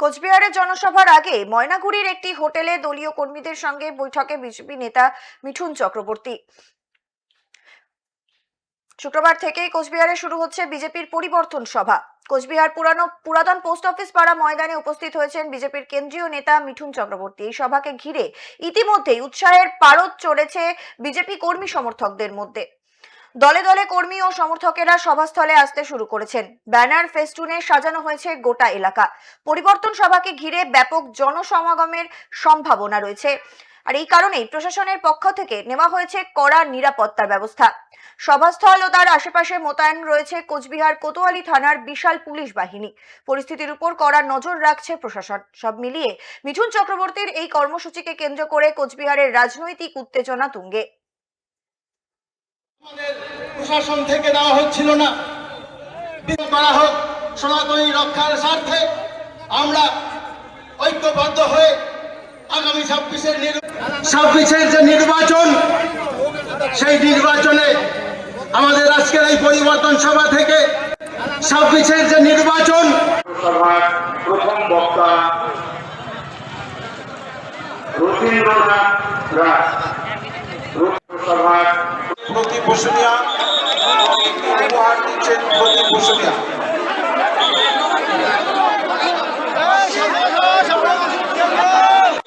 কোচবিহারের জনসভার আগে ময়নাগুড়ির একটি হোটেলে দলীয় কর্মীদের সঙ্গে বৈঠকে বিজেপি নেতা মিঠুন চক্রবর্তী। শুক্রবার থেকেই কোচবিহারে শুরু হচ্ছে বিজেপির পরিবর্তন সভা। কোচবিহার পুরানো, পুরাতন পোস্ট অফিস পাড়া ময়দানে উপস্থিত হয়েছেন বিজেপির কেন্দ্রীয় নেতা মিঠুন চক্রবর্তী। এই সভাকে ঘিরে ইতিমধ্যেই উৎসাহের পারদ চড়েছে বিজেপি কর্মী সমর্থকদের মধ্যে। দলে দলে কর্মী ও সমর্থকেরা সভাস্থলে আসতে শুরু করেছেন। ব্যানার ফেস্টুনে সাজানো হয়েছে গোটা এলাকা। পরিবর্তন সভাকে ঘিরে ব্যাপক জনসমাগমের সম্ভাবনা রয়েছে। আর এই কারণেই প্রশাসনের পক্ষ থেকে নেওয়া হয়েছে কড়া নিরাপত্তার ব্যবস্থা। সভাস্থল ও তার আশেপাশে মোতায়েন রয়েছে কোচবিহার কোতোয়ালি থানার বিশাল পুলিশ বাহিনী। পরিস্থিতির উপর কড়া নজর রাখছে প্রশাসন। সব মিলিয়ে মিঠুন চক্রবর্তীর এই কর্মসূচিকে কেন্দ্র করে কোচবিহারের রাজনৈতিক উত্তেজনা তুঙ্গে। প্রশাসন থেকে দেওয়া হচ্ছিল না। করা হোক, সনাতনী রক্ষার স্বার্থে আমরা ঐক্যবদ্ধ হয়ে আগামী ছাব্বিশের ছাব্বিশের যে নির্বাচন, সেই নির্বাচনে আমাদের আজকের এই পরিবর্তন সভা থেকে ছাব্বিশের যে নির্বাচন প্রথম বক্তা রথীন্দ্রনাথ রায়। বসুনিয়া উপহার দিচ্ছেন প্রতি বসুনিয়া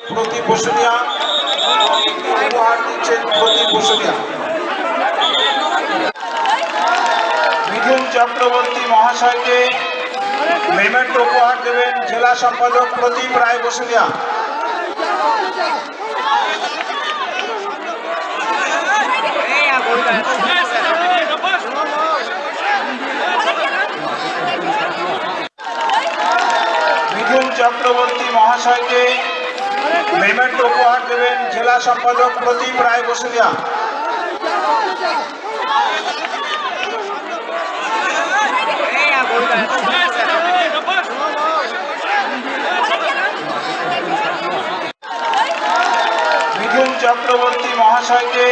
প্রতি বসুনিয়া উপহার দিচ্ছেন প্রতি বসুনিয়া মিঠুন চক্রবর্তী মহাশয়কে পেমেন্ট উপহার দেবেন জেলা সম্পাদক প্রদীপ রায় বসুনিয়া মিঠুন চক্রবর্তী মহাশয়কে পেমেন্ট উপহার দেবেন জেলা সম্পাদক প্রদীপ রায় বসুলিয়া। মিঠুন চক্রবর্তী মহাশয়কে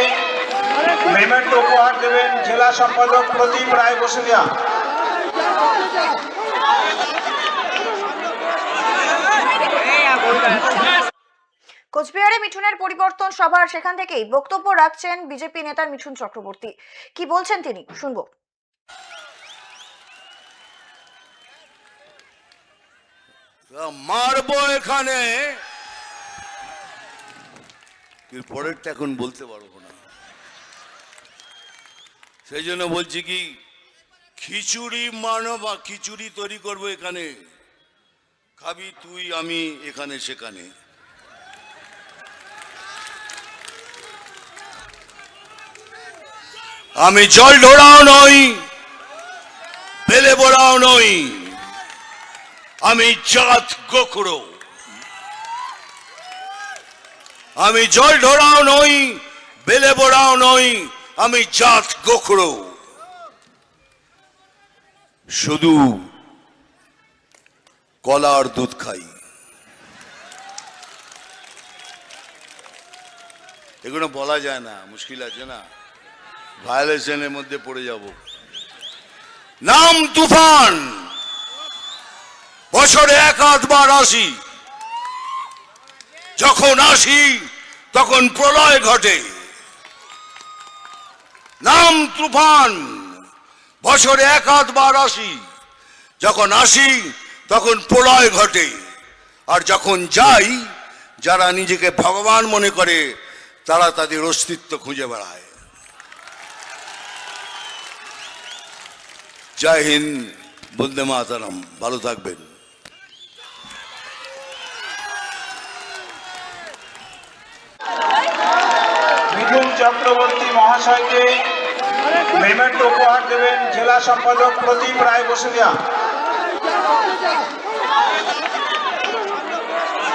পেমেন্ট উপহার দেবেন জেলা সম্পাদক প্রদীপ রায় বসুনিয়া কোচবিহারে মিঠুনের পরিবর্তন সভার সেখান থেকেই বক্তব্য রাখছেন বিজেপি নেতা মিঠুন চক্রবর্তী। কি বলছেন তিনি? শুনব। মারবো এখানে। পরেরটা এখন বলতে পারব না। সেই জন্য বলছি কি, খিচুড়ি মানো বা খিচুড়ি তৈরি করব এখানে। খাবি তুই, আমি এখানে, সেখানে। আমি জল ঢোড়াও নই, বেলে বোড়াও নই, আমি জাত গোখরো। আমি জল ঢোড়াও নই, বেলে বোড়াও নই, আমি জাত গোখরো। শুধু কলার দুধ খাই। এগুলো বলা যায় না, মুশকিল আছে না? ভায়োলেশনের মধ্যে পড়ে যাব। নাম তুফান। বছরে এক আধবার আসি। যখন আসি, তখন প্রলয় ঘটে। নাম তুফান। বছরে এক আধবার আসি। যখন আসি তখন প্রলয় ঘটে। আর যখন যাই যারা নিজেকে ভগবান মনে করে, তারা তাদের অস্তিত্ব খুঁজে বেড়ায়। জয় হিন্দ, বন্দে মাতারাম, ভালো থাকবেন। চক্রবর্তী মহাশয়কে পেমেন্ট উপহার দেবেন জেলা সম্পাদক প্রদীপ রায় বসুনিয়া